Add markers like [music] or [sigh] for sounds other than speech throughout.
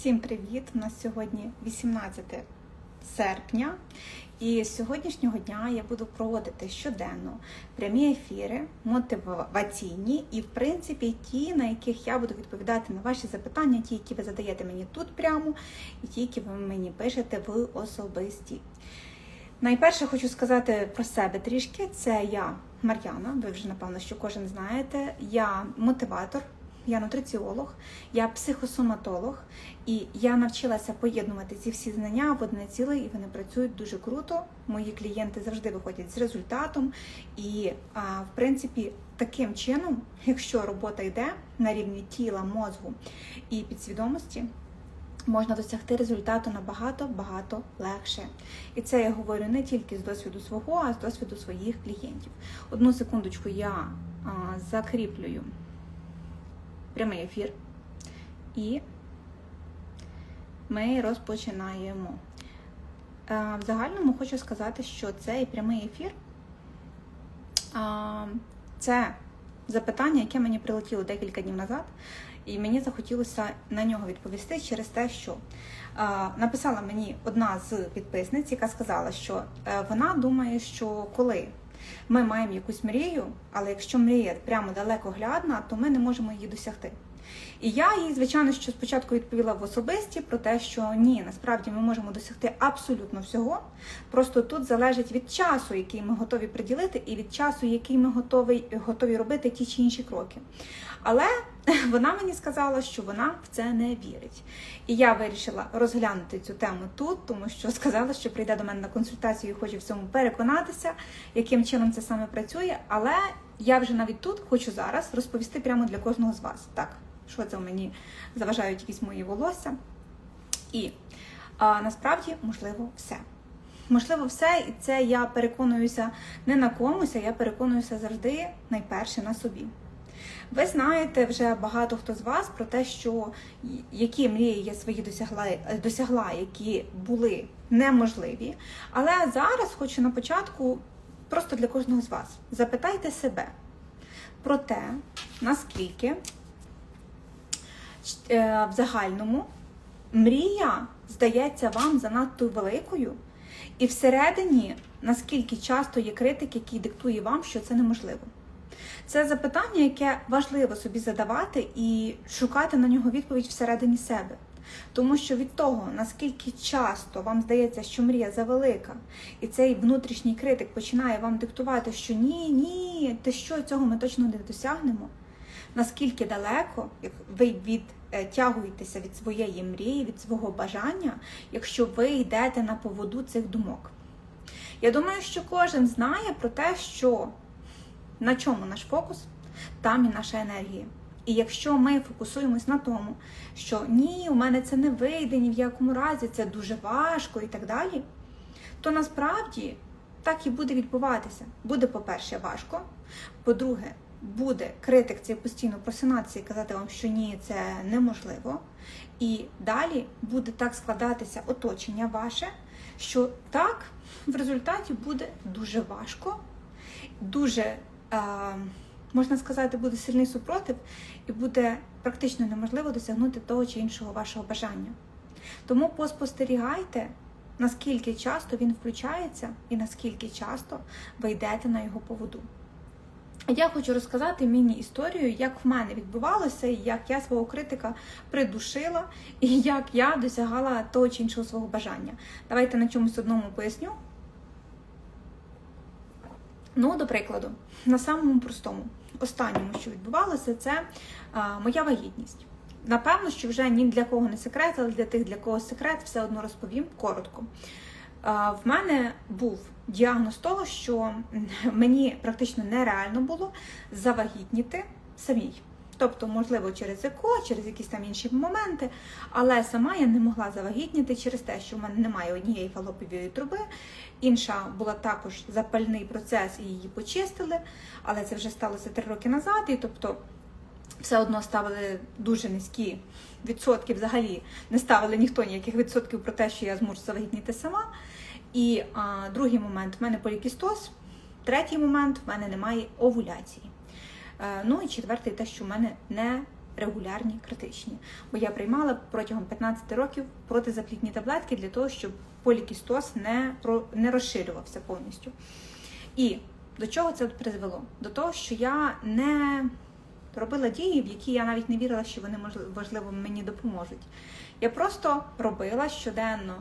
Всім привіт! У нас сьогодні 18 серпня, і з сьогоднішнього дня я буду проводити щоденно прямі ефіри, мотиваційні і, в принципі, ті, на яких я буду відповідати на ваші запитання, ті, які ви задаєте мені тут прямо, і ті, які ви мені пишете в особисті. Найперше хочу сказати про себе трішки. Це я, Мар'яна. Ви вже напевно, що кожен знаєте. Я мотиватор, я нутриціолог, я психосоматолог, і я навчилася поєднувати ці всі знання в одне ціле, і вони працюють дуже круто. Мої клієнти завжди виходять з результатом. І, а, в принципі, таким чином, якщо робота йде на рівні тіла, мозку і підсвідомості. Можна досягти результату набагато багато легше. І це я говорю не тільки з досвіду свого, а з досвіду своїх клієнтів. Одну секундочку я а, закріплюю прямий ефір. І ми розпочинаємо. В загальному хочу сказати, що цей прямий ефір це запитання, яке мені прилетіло декілька днів назад. І мені захотілося на нього відповісти через те, що написала мені одна з підписниць, яка сказала, що е, вона думає, що коли ми маємо якусь мрію, але якщо мрія прямо далекоглядна, то ми не можемо її досягти. І я їй, звичайно, що спочатку відповіла в особисті про те, що ні, насправді ми можемо досягти абсолютно всього. Просто тут залежить від часу, який ми готові приділити, і від часу, який ми готові, готові робити ті чи інші кроки. Але [laughs] вона мені сказала, що вона в це не вірить. І я вирішила розглянути цю тему тут, тому що [laughs] сказала, що прийде до мене на консультацію і хоче в цьому переконатися, яким чином це саме працює. Але я вже навіть тут хочу зараз розповісти прямо для кожного з вас. Так, що це мені заважають якісь мої волосся. І а, насправді можливо все. Можливо, все, і це я переконуюся не на комусь, а я переконуюся завжди найперше на собі. Ви знаєте вже багато хто з вас про те, що які мрії я свої досягла, досягла, які були неможливі. Але зараз хочу на початку просто для кожного з вас запитайте себе про те, наскільки е, в загальному мрія здається вам занадто великою, і всередині наскільки часто є критик, який диктує вам, що це неможливо. Це запитання, яке важливо собі задавати і шукати на нього відповідь всередині себе. Тому що від того, наскільки часто вам здається, що мрія завелика, і цей внутрішній критик починає вам диктувати, що ні, ні, ти що цього ми точно не досягнемо. Наскільки далеко ви відтягуєтеся від своєї мрії, від свого бажання, якщо ви йдете на поводу цих думок? Я думаю, що кожен знає про те, що на чому наш фокус, там і наша енергія. І якщо ми фокусуємось на тому, що ні, у мене це не вийде, ні в якому разі, це дуже важко і так далі, то насправді так і буде відбуватися. Буде, по-перше, важко. По-друге, буде критик цей постійно просинатися і казати вам, що ні, це неможливо. І далі буде так складатися оточення ваше, що так в результаті буде дуже важко, дуже можна сказати, буде сильний супротив, і буде практично неможливо досягнути того чи іншого вашого бажання. Тому поспостерігайте, наскільки часто він включається і наскільки часто ви йдете на його поводу. Я хочу розказати міні-історію, як в мене відбувалося, і як я свого критика придушила, і як я досягала того чи іншого свого бажання. Давайте на чомусь одному поясню. Ну, до прикладу, на самому простому, останньому, що відбувалося, це а, моя вагітність. Напевно, що вже ні для кого не секрет, але для тих, для кого секрет, все одно розповім коротко. А, в мене був діагноз того, що мені практично нереально було завагітніти самій. Тобто, можливо, через ЕКО, через якісь там інші моменти, але сама я не могла завагітніти через те, що в мене немає однієї фалопової труби. Інша була також запальний процес, і її почистили, але це вже сталося три роки назад, і тобто все одно ставили дуже низькі відсотки взагалі, не ставили ніхто ніяких відсотків про те, що я зможу завагітніти сама. І а, другий момент в мене полікістоз, третій момент в мене немає овуляції. Е, ну і четвертий те, що в мене не регулярні, критичні. Бо я приймала протягом 15 років протизаплідні таблетки для того, щоб полікістоз не, не розширювався повністю. І до чого це призвело? До того, що я не робила дії, в які я навіть не вірила, що вони можливо мені допоможуть. Я просто робила щоденно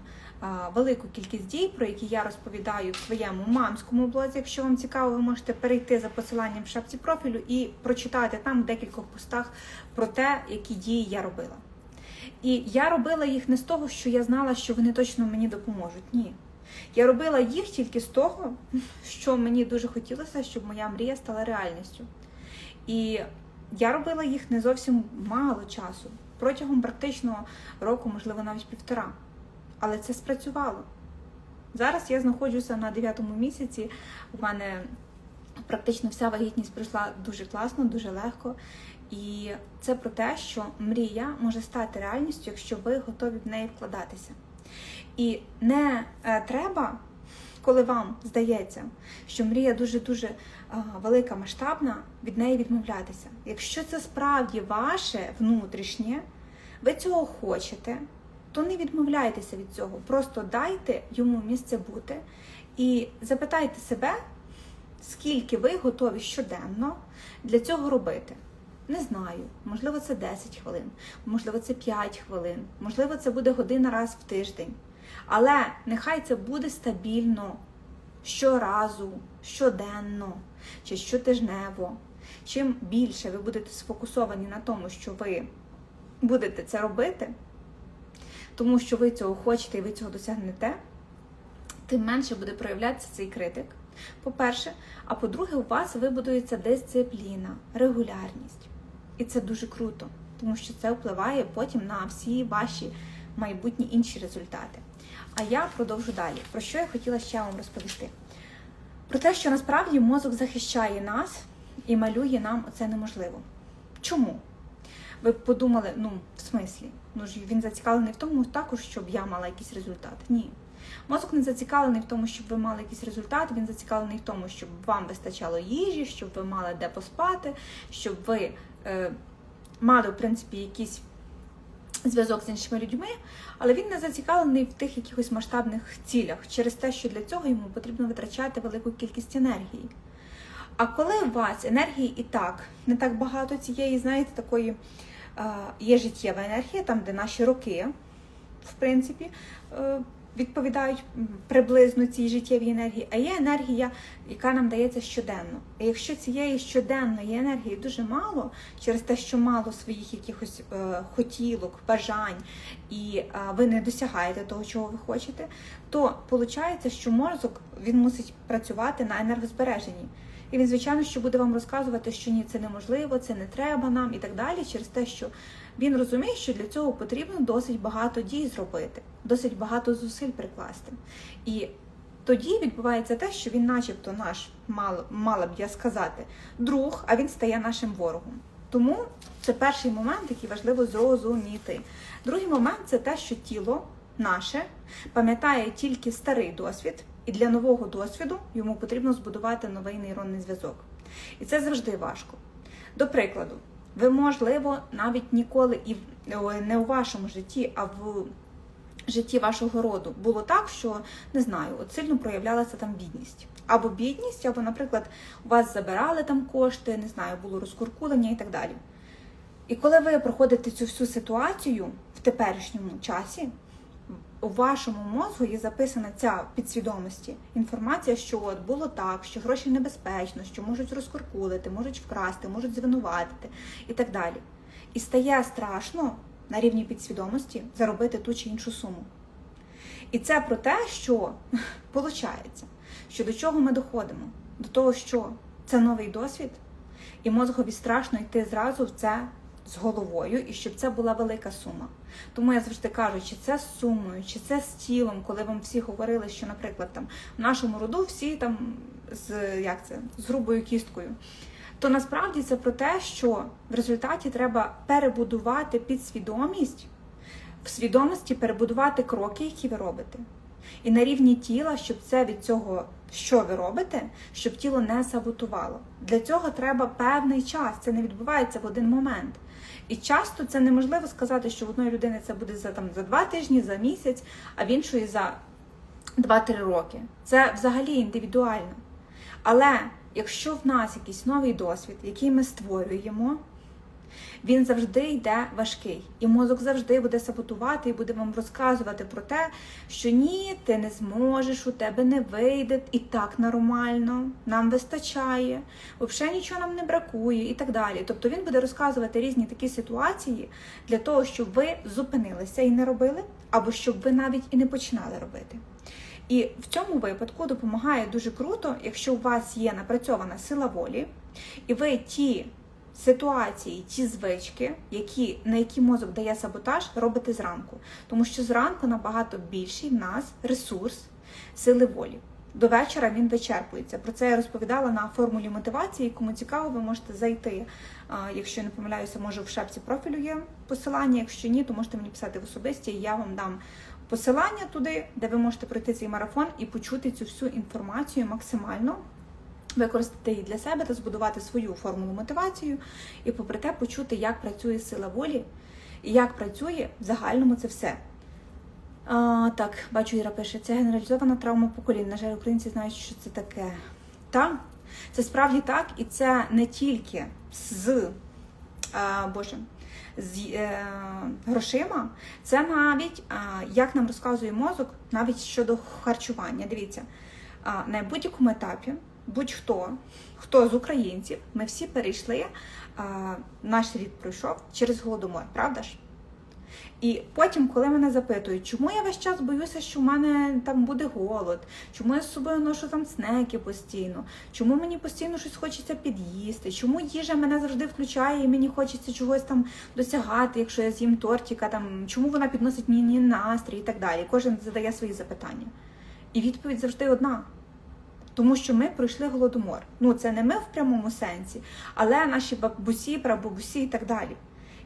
велику кількість дій, про які я розповідаю в своєму мамському блозі. Якщо вам цікаво, ви можете перейти за посиланням в шапці профілю і прочитати там в декількох постах про те, які дії я робила. І я робила їх не з того, що я знала, що вони точно мені допоможуть. Ні. Я робила їх тільки з того, що мені дуже хотілося, щоб моя мрія стала реальністю. І я робила їх не зовсім мало часу, протягом практично року, можливо, навіть півтора. Але це спрацювало. Зараз я знаходжуся на дев'ятому місяці. У мене практично вся вагітність пройшла дуже класно, дуже легко. І це про те, що мрія може стати реальністю, якщо ви готові в неї вкладатися. І не е, треба, коли вам здається, що мрія дуже-дуже е, велика, масштабна, від неї відмовлятися. Якщо це справді ваше внутрішнє, ви цього хочете, то не відмовляйтеся від цього. Просто дайте йому місце бути і запитайте себе, скільки ви готові щоденно для цього робити. Не знаю, можливо, це 10 хвилин, можливо, це 5 хвилин, можливо, це буде година раз в тиждень. Але нехай це буде стабільно щоразу, щоденно чи щотижнево. Чим більше ви будете сфокусовані на тому, що ви будете це робити, тому що ви цього хочете і ви цього досягнете, тим менше буде проявлятися цей критик. По-перше, а по-друге, у вас вибудується дисципліна, регулярність. І це дуже круто, тому що це впливає потім на всі ваші майбутні інші результати. А я продовжу далі. Про що я хотіла ще вам розповісти? Про те, що насправді мозок захищає нас і малює нам оце неможливо. Чому? Ви подумали, ну, в смислі, ну ж він зацікавлений в тому також, щоб я мала якийсь результат. Ні. Мозок не зацікавлений в тому, щоб ви мали якийсь результат, він зацікавлений в тому, щоб вам вистачало їжі, щоб ви мали де поспати, щоб ви е, мали, в принципі, якийсь зв'язок з іншими людьми, але він не зацікавлений в тих якихось масштабних цілях через те, що для цього йому потрібно витрачати велику кількість енергії. А коли у вас енергії і так, не так багато цієї, знаєте, такої е, є життєва енергія, там, де наші роки, в принципі, е, відповідають приблизно цій життєвій енергії, а є енергія, яка нам дається щоденно. І якщо цієї щоденної енергії дуже мало, через те, що мало своїх якихось е, хотілок, бажань, і ви не досягаєте того, чого ви хочете, то виходить, що мозок він мусить працювати на енергозбереженні. І він, звичайно, що буде вам розказувати, що ні, це неможливо, це не треба нам і так далі, через те, що він розуміє, що для цього потрібно досить багато дій зробити, досить багато зусиль прикласти. І тоді відбувається те, що він, начебто, наш, мало, мала б я сказати, друг, а він стає нашим ворогом. Тому це перший момент, який важливо зрозуміти. Другий момент це те, що тіло наше пам'ятає тільки старий досвід, і для нового досвіду йому потрібно збудувати новий нейронний зв'язок. І це завжди важко. До прикладу, ви, можливо, навіть ніколи і не у вашому житті, а в житті вашого роду було так, що не знаю, от сильно проявлялася там бідність. Або бідність, або, наприклад, у вас забирали там кошти, не знаю, було розкуркулення і так далі. І коли ви проходите цю всю ситуацію в теперішньому часі, у вашому мозку є записана ця підсвідомості інформація, що от було так, що гроші небезпечно, що можуть розкуркулити, можуть вкрасти, можуть звинуватити і так далі. І стає страшно на рівні підсвідомості заробити ту чи іншу суму. І це про те, що [laughs] виходить, що до чого ми доходимо? До того, що це новий досвід, і мозгові страшно йти зразу в це з головою, і щоб це була велика сума. Тому я завжди кажу, чи це з сумою, чи це з тілом, коли вам всі говорили, що, наприклад, там в нашому роду всі там з як це з грубою кісткою. То насправді це про те, що в результаті треба перебудувати підсвідомість, в свідомості перебудувати кроки, які ви робите. І на рівні тіла, щоб це від цього, що ви робите, щоб тіло не саботувало. Для цього треба певний час. Це не відбувається в один момент. І часто це неможливо сказати, що в одної людини це буде за там за два тижні, за місяць, а в іншої за 2-3 роки. Це взагалі індивідуально. Але якщо в нас якийсь новий досвід, який ми створюємо, він завжди йде важкий. І мозок завжди буде саботувати і буде вам розказувати про те, що ні, ти не зможеш, у тебе не вийде, і так нормально, нам вистачає, взагалі нічого нам не бракує і так далі. Тобто він буде розказувати різні такі ситуації для того, щоб ви зупинилися і не робили, або щоб ви навіть і не починали робити. І в цьому випадку допомагає дуже круто, якщо у вас є напрацьована сила волі, і ви ті ситуації, ті звички, які, на які мозок дає саботаж, робите зранку. Тому що зранку набагато більший в нас ресурс сили волі. До вечора він вичерпується. Про це я розповідала на формулі мотивації. Кому цікаво, ви можете зайти. Якщо не помиляюся, може в шапці профілю є посилання. Якщо ні, то можете мені писати в особисті, я вам дам посилання туди, де ви можете пройти цей марафон і почути цю всю інформацію максимально. Використати її для себе та збудувати свою формулу мотивацію, і, попри те, почути, як працює сила волі і як працює в загальному це все. А, так, бачу, Іра пише, це генералізована травма поколінь. На жаль, українці знають, що це таке. Так, це справді так, і це не тільки з а, Боже, з е, грошима, це навіть, а, як нам розказує мозок, навіть щодо харчування. Дивіться, а, на будь-якому етапі будь-хто, хто з українців, ми всі перейшли, а, наш рід пройшов через голодомор, правда ж? І потім, коли мене запитують, чому я весь час боюся, що в мене там буде голод, чому я з собою ношу там снеки постійно, чому мені постійно щось хочеться під'їсти, чому їжа мене завжди включає і мені хочеться чогось там досягати, якщо я з'їм тортика, там чому вона підносить мені настрій і так далі. Кожен задає свої запитання. І відповідь завжди одна. Тому що ми пройшли голодомор. Ну, це не ми в прямому сенсі, але наші бабусі, прабабусі і так далі.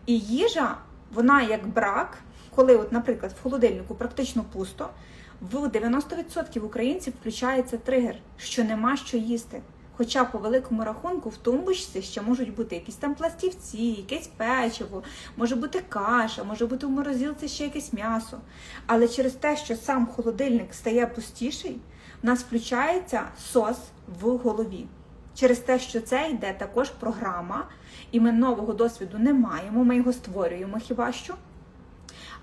І їжа, вона як брак, коли, от, наприклад, в холодильнику практично пусто, в 90% українців включається тригер, що нема що їсти. Хоча по великому рахунку в тумбочці ще можуть бути якісь там пластівці, якесь печиво, може бути каша, може бути в морозилці ще якесь м'ясо. Але через те, що сам холодильник стає пустіший, нас включається сос в голові. Через те, що це йде також програма, і ми нового досвіду не маємо, ми його створюємо хіба що.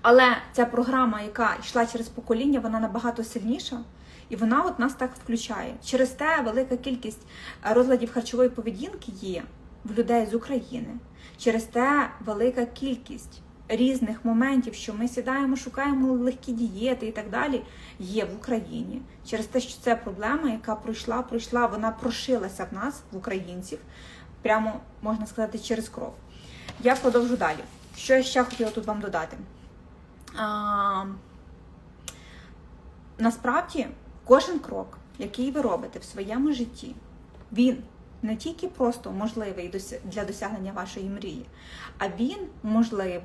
Але ця програма, яка йшла через покоління, вона набагато сильніша. І вона от нас так включає. Через те велика кількість розладів харчової поведінки є в людей з України. Через те велика кількість різних моментів, що ми сідаємо, шукаємо легкі дієти і так далі, є в Україні. Через те, що це проблема, яка пройшла, пройшла, вона прошилася в нас, в українців, прямо можна сказати, через кров. Я продовжу далі. Що я ще хотіла тут вам додати? А, Насправді, кожен крок, який ви робите в своєму житті, він не тільки просто можливий для досягнення вашої мрії, а він можливий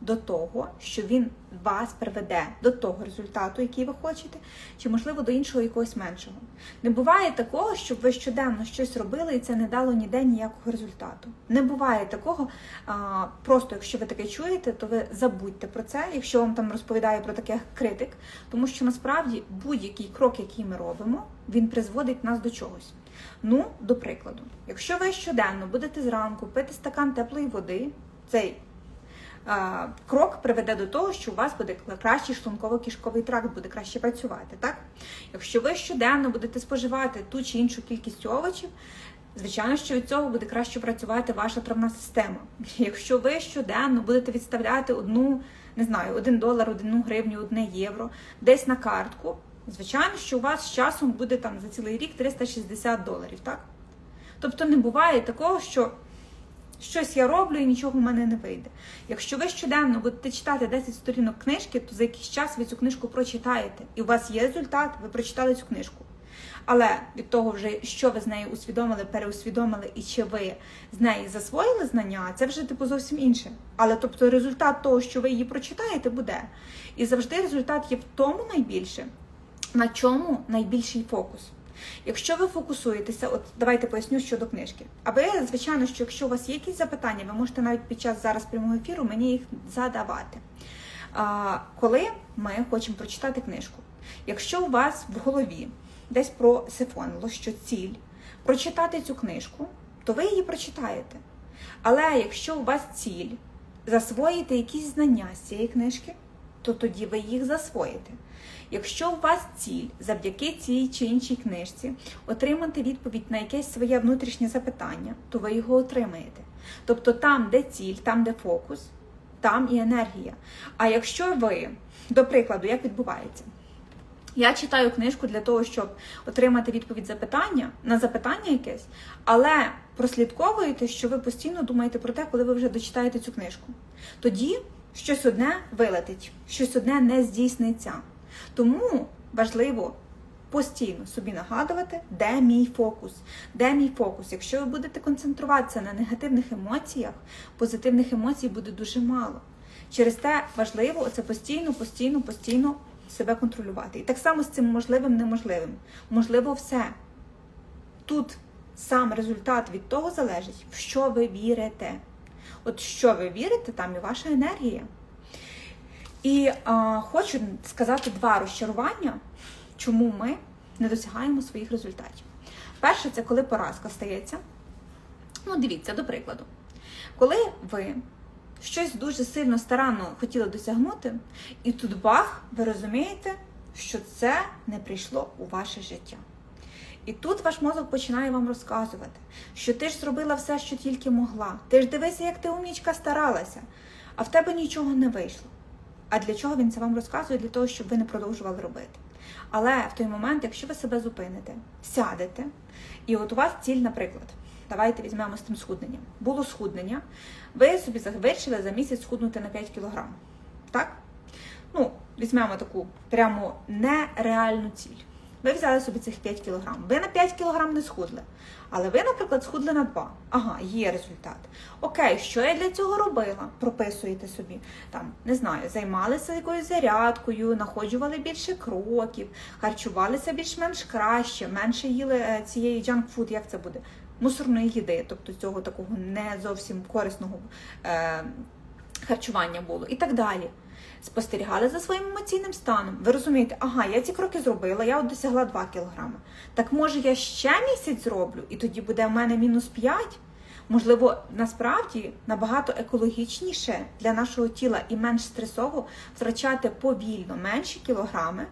до того, що він вас приведе до того результату, який ви хочете, чи, можливо, до іншого якогось меншого. Не буває такого, щоб ви щоденно щось робили і це не дало ніде ніякого результату. Не буває такого, просто якщо ви таке чуєте, то ви забудьте про це, якщо вам там розповідає про таке критик, тому що насправді будь-який крок, який ми робимо, він призводить нас до чогось. Ну, до прикладу, якщо ви щоденно будете зранку пити стакан теплої води, цей а, крок приведе до того, що у вас буде кращий шлунково-кишковий тракт, буде краще працювати. так? Якщо ви щоденно будете споживати ту чи іншу кількість овочів, звичайно, що від цього буде краще працювати ваша травна система. [laughs] Якщо ви щоденно будете відставляти одну, не знаю, один долар, одну гривню, одне євро десь на картку. Звичайно, що у вас з часом буде там за цілий рік 360 доларів, так? Тобто не буває такого, що щось я роблю і нічого в мене не вийде. Якщо ви щоденно будете читати 10 сторінок книжки, то за якийсь час ви цю книжку прочитаєте. І у вас є результат, ви прочитали цю книжку. Але від того, вже, що ви з нею усвідомили, переусвідомили, і чи ви з неї засвоїли знання, це вже типу зовсім інше. Але тобто результат того, що ви її прочитаєте, буде. І завжди результат є в тому найбільше, на чому найбільший фокус. Якщо ви фокусуєтеся, от давайте поясню щодо книжки. А ви, звичайно, що якщо у вас є якісь запитання, ви можете навіть під час зараз прямого ефіру мені їх задавати. А, коли ми хочемо прочитати книжку, якщо у вас в голові десь просифонило, що ціль прочитати цю книжку, то ви її прочитаєте. Але якщо у вас ціль засвоїти якісь знання з цієї книжки, то тоді ви їх засвоїте. Якщо у вас ціль завдяки цій чи іншій книжці отримати відповідь на якесь своє внутрішнє запитання, то ви його отримаєте. Тобто там, де ціль, там, де фокус, там і енергія. А якщо ви, до прикладу, як відбувається? Я читаю книжку для того, щоб отримати відповідь запитання на запитання якесь, але прослідковуєте, що ви постійно думаєте про те, коли ви вже дочитаєте цю книжку. Тоді щось одне вилетить, щось одне не здійсниться. Тому важливо постійно собі нагадувати, де мій фокус, де мій фокус. Якщо ви будете концентруватися на негативних емоціях, позитивних емоцій буде дуже мало. Через те важливо це постійно, постійно, постійно себе контролювати. І так само з цим можливим, неможливим. Можливо, все. Тут сам результат від того залежить, в що ви вірите. От що ви вірите, там і ваша енергія. І а, хочу сказати два розчарування, чому ми не досягаємо своїх результатів. Перше, це коли поразка стається. Ну, дивіться, до прикладу, коли ви щось дуже сильно старанно хотіли досягнути, і тут бах, ви розумієте, що це не прийшло у ваше життя. І тут ваш мозок починає вам розказувати, що ти ж зробила все, що тільки могла. Ти ж дивися, як ти умнічка старалася, а в тебе нічого не вийшло. А для чого він це вам розказує? Для того, щоб ви не продовжували робити. Але в той момент, якщо ви себе зупините, сядете, і от у вас ціль, наприклад, давайте візьмемо з тим схудненням. Було схуднення, ви собі вирішили за місяць схуднути на 5 кг. Так? Ну, візьмемо таку прямо нереальну ціль. Ви взяли собі цих 5 кг. Ви на 5 кг не схудли. Але ви, наприклад, схудли на 2. Ага, є результат. Окей, що я для цього робила? Прописуєте собі. Там, не знаю, займалися якоюсь зарядкою, находжували більше кроків, харчувалися більш-менш краще, менше їли е, цієї джанк-фуд, як це буде? Мусорної їди, тобто цього такого не зовсім корисного е, харчування було і так далі. Спостерігали за своїм емоційним станом. Ви розумієте, ага, я ці кроки зробила, я от досягла 2 кілограми. Так може я ще місяць зроблю, і тоді буде в мене мінус 5? Можливо, насправді набагато екологічніше для нашого тіла і менш стресово втрачати повільно менші кілограми.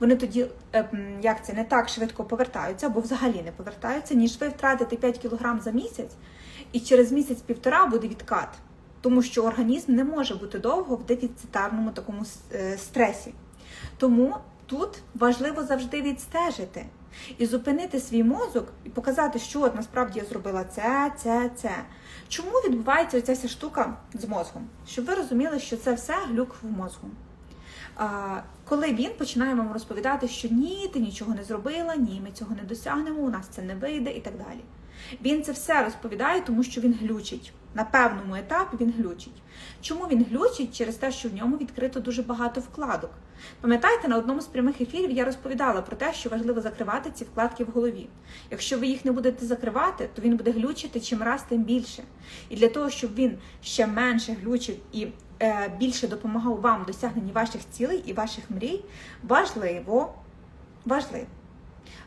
Вони тоді, ем, як це, не так швидко повертаються або взагалі не повертаються, ніж ви втратите 5 кілограм за місяць, і через місяць-півтора буде відкат тому що організм не може бути довго в дефіцитарному такому е, стресі. Тому тут важливо завжди відстежити і зупинити свій мозок і показати, що от насправді я зробила це, це, це. Чому відбувається ця вся штука з мозгом? Щоб ви розуміли, що це все глюк в мозку. Коли він починає вам розповідати, що ні, ти нічого не зробила, ні, ми цього не досягнемо, у нас це не вийде і так далі. Він це все розповідає, тому що він глючить. На певному етапі він глючить. Чому він глючить? Через те, що в ньому відкрито дуже багато вкладок. Пам'ятаєте, на одному з прямих ефірів я розповідала про те, що важливо закривати ці вкладки в голові. Якщо ви їх не будете закривати, то він буде глючити чим раз тим більше. І для того, щоб він ще менше глючив і е, більше допомагав вам в досягненні ваших цілей і ваших мрій, важливо, важливо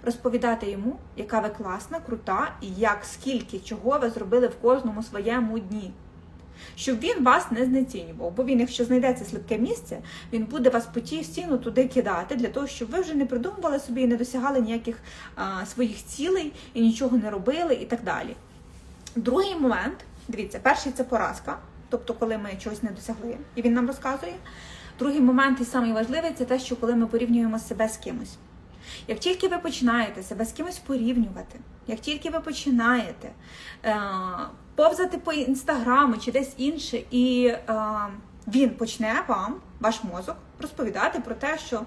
розповідати йому, яка ви класна, крута, і як скільки чого ви зробили в кожному своєму дні. Щоб він вас не знецінював, бо він, якщо знайдеться слабке місце, він буде вас постійно туди кидати, для того, щоб ви вже не придумували собі і не досягали ніяких а, своїх цілей і нічого не робили, і так далі. Другий момент, дивіться, перший це поразка, тобто, коли ми чогось не досягли, і він нам розказує. Другий момент, і найважливіший, це те, що коли ми порівнюємо себе з кимось. Як тільки ви починаєте себе з кимось порівнювати, як тільки ви починаєте е, повзати по інстаграму чи десь інше, і е, він почне вам, ваш мозок, розповідати про те, що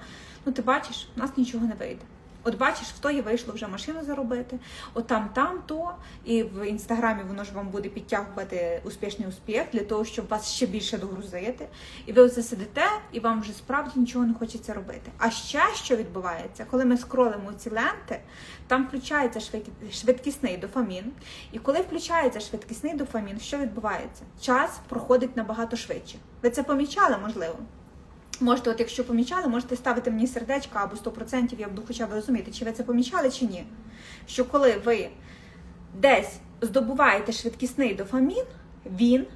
ну ти бачиш, у нас нічого не вийде. От бачиш, в тої вийшло вже машину заробити, от там, там, то, і в інстаграмі воно ж вам буде підтягувати успішний успіх для того, щоб вас ще більше догрузити. І ви оце сидите, і вам вже справді нічого не хочеться робити. А ще що відбувається, коли ми скролимо ці ленти, там включається швид- швидкісний дофамін. І коли включається швидкісний дофамін, що відбувається? Час проходить набагато швидше. Ви це помічали, можливо? Можете, от якщо помічали, можете ставити мені сердечка або 100%, я буду хоча б розуміти, чи ви це помічали, чи ні. Що коли ви десь здобуваєте швидкісний дофамін, він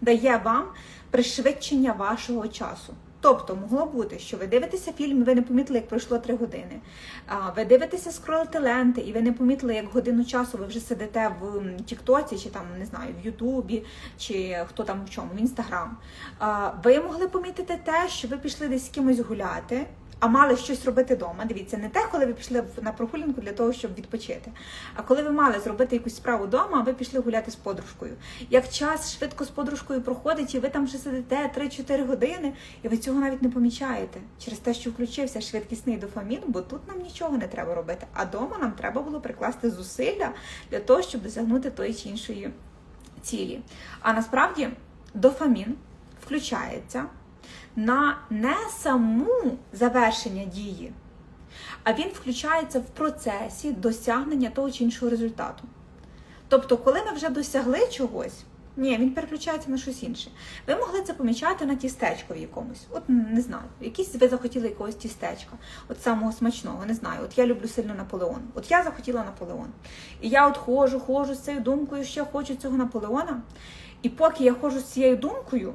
дає вам пришвидшення вашого часу. Тобто могло бути, що ви дивитеся фільм, і ви не помітили, як пройшло 3 години. Ви дивитеся скролите ленти, і ви не помітили, як годину часу ви вже сидите в Тіктоці, чи там не знаю, в Ютубі, чи хто там в чому, в Інстаграм. Ви могли помітити те, що ви пішли десь з кимось гуляти. А мали щось робити вдома. Дивіться, не те, коли ви пішли на прогулянку для того, щоб відпочити. А коли ви мали зробити якусь справу вдома, ви пішли гуляти з подружкою. Як час швидко з подружкою проходить, і ви там вже сидите 3-4 години, і ви цього навіть не помічаєте через те, що включився швидкісний дофамін, бо тут нам нічого не треба робити. А вдома нам треба було прикласти зусилля для того, щоб досягнути тої чи іншої цілі. А насправді дофамін включається на не саму завершення дії, а він включається в процесі досягнення того чи іншого результату. Тобто, коли ми вже досягли чогось, ні, він переключається на щось інше. Ви могли це помічати на тістечкові якомусь. От не знаю, якісь ви захотіли якогось тістечка, от самого смачного, не знаю. От я люблю сильно Наполеон. От я захотіла Наполеон. І я от ходжу, ходжу з цією думкою, я хочу цього Наполеона. І поки я ходжу з цією думкою,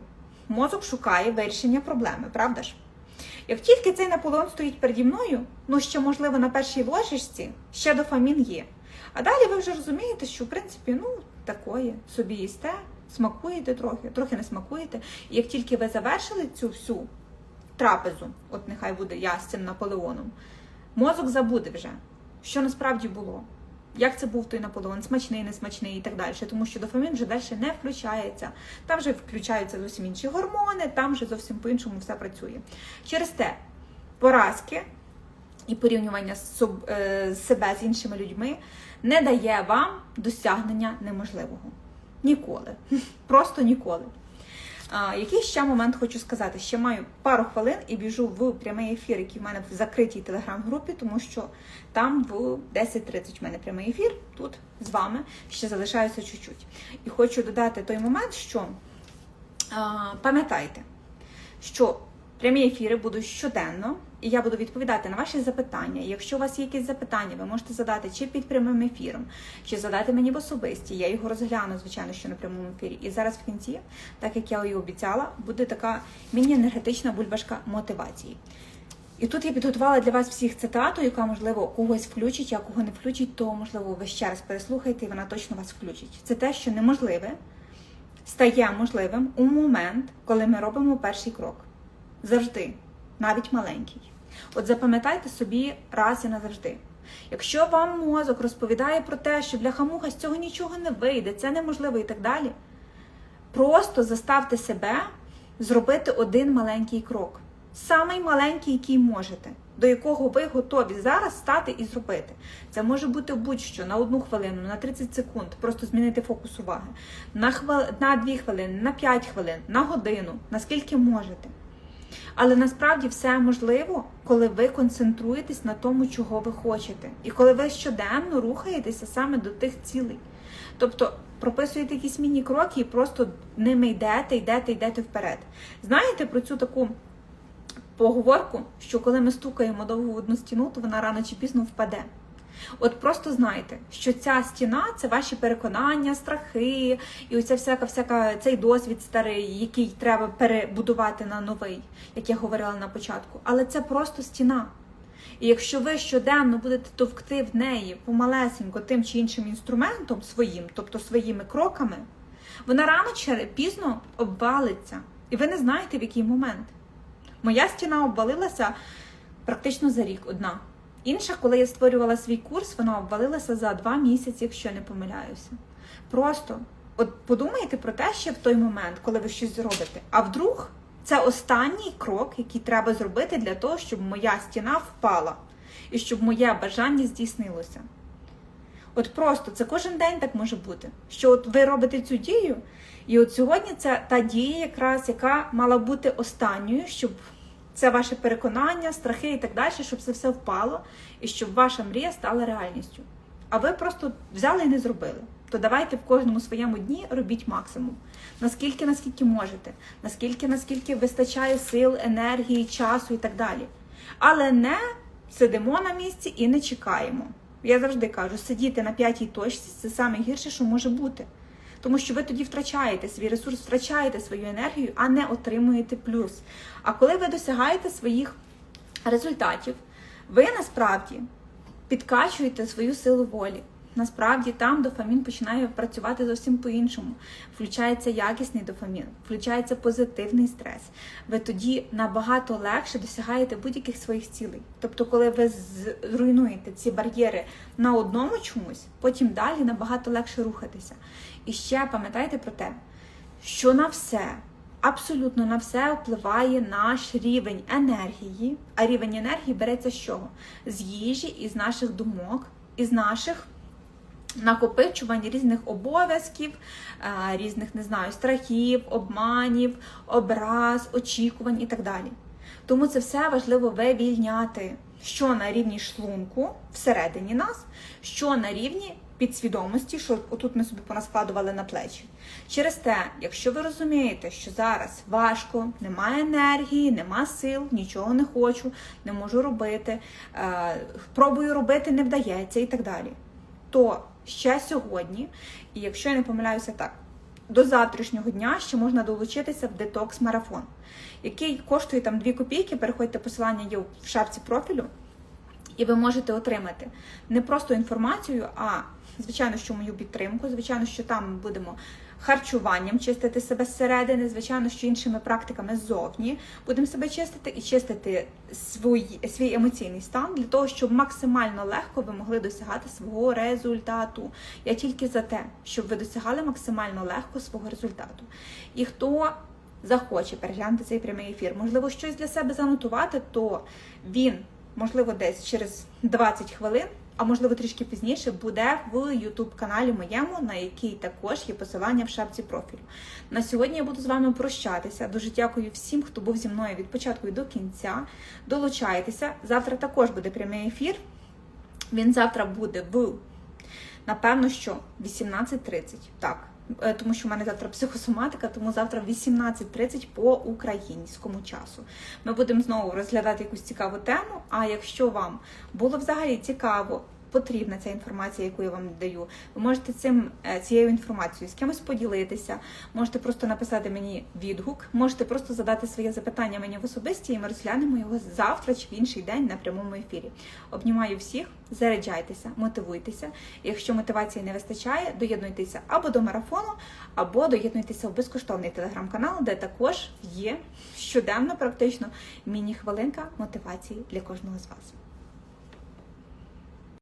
мозок шукає вирішення проблеми, правда ж? Як тільки цей Наполеон стоїть переді мною, ну ще можливо на першій ложечці ще дофамін є. А далі ви вже розумієте, що в принципі, ну, такое, собі їсте, смакуєте трохи, трохи не смакуєте. І як тільки ви завершили цю всю трапезу, от нехай буде я з цим Наполеоном, мозок забуде вже, що насправді було. Як це був той Наполеон, смачний, несмачний і так далі, тому що дофамін вже далі не включається. Там вже включаються зовсім інші гормони, там вже зовсім по-іншому все працює. Через те поразки і порівнювання е, себе з іншими людьми не дає вам досягнення неможливого. Ніколи. [laughs] Просто ніколи. А, який ще момент хочу сказати? Ще маю пару хвилин і біжу в прямий ефір, який в мене в закритій телеграм-групі, тому що там в 10.30 в мене прямий ефір, тут з вами ще залишаюся чуть-чуть. І хочу додати той момент, що а, пам'ятайте, що прямі ефіри будуть щоденно, і я буду відповідати на ваші запитання. Якщо у вас є якісь запитання, ви можете задати чи під прямим ефіром, чи задати мені в особисті. Я його розгляну, звичайно, що на прямому ефірі. І зараз в кінці, так як я і обіцяла, буде така міні-енергетична бульбашка мотивації. І тут я підготувала для вас всіх цитату, яка, можливо, когось включить, а кого не включить, то, можливо, ви ще раз переслухайте, і вона точно вас включить. Це те, що неможливе стає можливим у момент, коли ми робимо перший крок. Завжди, навіть маленький. От запам'ятайте собі раз і назавжди. Якщо вам мозок розповідає про те, що бляха-муха з цього нічого не вийде, це неможливо і так далі, просто заставте себе зробити один маленький крок. Самий маленький, який можете, до якого ви готові зараз стати і зробити. Це може бути будь-що на одну хвилину, на 30 секунд, просто змінити фокус уваги, на, хвил... на 2 хвилини, на 5 хвилин, на годину, наскільки можете. Але насправді все можливо, коли ви концентруєтесь на тому, чого ви хочете, і коли ви щоденно рухаєтеся саме до тих цілей. Тобто прописуєте якісь міні-кроки і просто ними йдете, йдете, йдете вперед. Знаєте про цю таку поговорку, що коли ми стукаємо довго в одну стіну, то вона рано чи пізно впаде. От просто знайте, що ця стіна це ваші переконання, страхи, і оця всяка, всяка цей досвід старий, який треба перебудувати на новий, як я говорила на початку. Але це просто стіна. І якщо ви щоденно будете товкти в неї помалесенько тим чи іншим інструментом своїм, тобто своїми кроками, вона рано чи пізно обвалиться. І ви не знаєте, в який момент. Моя стіна обвалилася практично за рік одна. Інша, коли я створювала свій курс, вона обвалилася за два місяці, якщо не помиляюся. Просто от подумайте про те, ще в той момент, коли ви щось зробите. А вдруг це останній крок, який треба зробити для того, щоб моя стіна впала. і щоб моє бажання здійснилося. От просто це кожен день так може бути. Що от ви робите цю дію, і от сьогодні це та дія, якраз яка мала бути останньою, щоб це ваше переконання, страхи і так далі, щоб це все впало, і щоб ваша мрія стала реальністю. А ви просто взяли і не зробили. То давайте в кожному своєму дні робіть максимум. Наскільки, наскільки можете, наскільки, наскільки вистачає сил, енергії, часу і так далі. Але не сидимо на місці і не чекаємо. Я завжди кажу, сидіти на п'ятій точці це саме гірше, що може бути. Тому що ви тоді втрачаєте свій ресурс, втрачаєте свою енергію, а не отримуєте плюс. А коли ви досягаєте своїх результатів, ви насправді підкачуєте свою силу волі. Насправді там дофамін починає працювати зовсім по-іншому. Включається якісний дофамін, включається позитивний стрес. Ви тоді набагато легше досягаєте будь-яких своїх цілей. Тобто, коли ви зруйнуєте ці бар'єри на одному чомусь, потім далі набагато легше рухатися. І ще пам'ятайте про те, що на все, абсолютно на все впливає наш рівень енергії. А рівень енергії береться з чого? З їжі, із наших думок, із наших накопичувань різних обов'язків, е, різних не знаю, страхів, обманів, образ, очікувань і так далі. Тому це все важливо вивільняти, що на рівні шлунку всередині нас, що на рівні підсвідомості, що отут ми собі понаскладували на плечі. Через те, якщо ви розумієте, що зараз важко, немає енергії, нема сил, нічого не хочу, не можу робити, е, пробую робити, не вдається і так далі, то ще сьогодні, і якщо я не помиляюся так, до завтрашнього дня ще можна долучитися в детокс-марафон, який коштує там 2 копійки. Переходьте посилання є в шапці профілю, і ви можете отримати не просто інформацію, а звичайно, що мою підтримку, звичайно, що там будемо харчуванням чистити себе зсередини, звичайно, що іншими практиками ззовні будемо себе чистити і чистити свій, свій емоційний стан для того, щоб максимально легко ви могли досягати свого результату. Я тільки за те, щоб ви досягали максимально легко свого результату. І хто захоче переглянути цей прямий ефір, можливо, щось для себе занотувати, то він, можливо, десь через 20 хвилин а можливо трішки пізніше, буде в youtube каналі моєму, на який також є посилання в шапці профілю. На сьогодні я буду з вами прощатися. Дуже дякую всім, хто був зі мною від початку і до кінця. Долучайтеся. Завтра також буде прямий ефір. Він завтра буде в, напевно, що 18.30. Так. Е, тому що в мене завтра психосоматика, тому завтра в 18.30 по українському часу. Ми будемо знову розглядати якусь цікаву тему. А якщо вам було взагалі цікаво потрібна ця інформація, яку я вам даю. Ви можете цим е, цією інформацією з кимось поділитися, можете просто написати мені відгук, можете просто задати своє запитання мені в особисті, і ми розглянемо його завтра чи в інший день на прямому ефірі. Обнімаю всіх, заряджайтеся, мотивуйтеся. Якщо мотивації не вистачає, доєднуйтеся або до марафону, або доєднуйтеся в безкоштовний телеграм-канал, де також є щоденно, практично міні-хвилинка мотивації для кожного з вас.